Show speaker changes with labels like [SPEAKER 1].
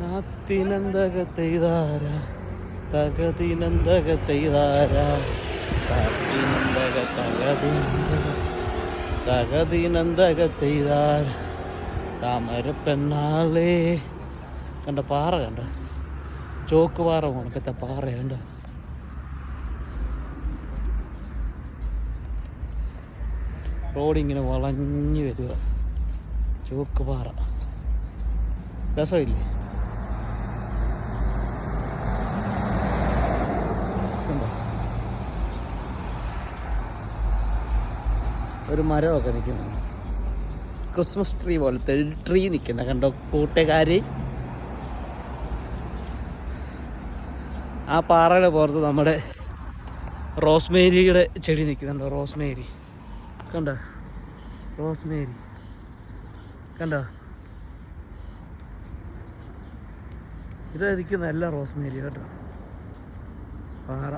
[SPEAKER 1] താത്തിനന്തകത്തെയ്താര തകതിനന്തകത്തെയ്താര? താത്തിനന്തക തകതിനന്തക കണ്ട പാറ കണ്ട? ചോക്ക് പാറ ഉണക്കത്തെ പാറ കണ്ട? റോഡിങ്ങനെ വളഞ്ഞു വരിക. ചോക്ക് പാറ. രസമില്ലേ കണ്ടോ? ഒരു മരമൊക്കെ നിൽക്കുന്നുണ്ട്. ക്രിസ്മസ് ട്രീ പോലത്തെ ഒരു ട്രീ നിൽക്കുന്ന കണ്ടോ കൂട്ടുകാരി? ആ പാറയുടെ പുറത്ത് നമ്മുടെ റോസ്മേരിയുടെ ചെടി നിൽക്കുന്നുണ്ടോ. റോസ്മേരി. കണ്ടോ? റോസ്മേരി. കണ്ടോ? ഇത് ഇരിക്കുന്ന എല്ലാം റോസ്മേരി കേട്ടോ. പാറ.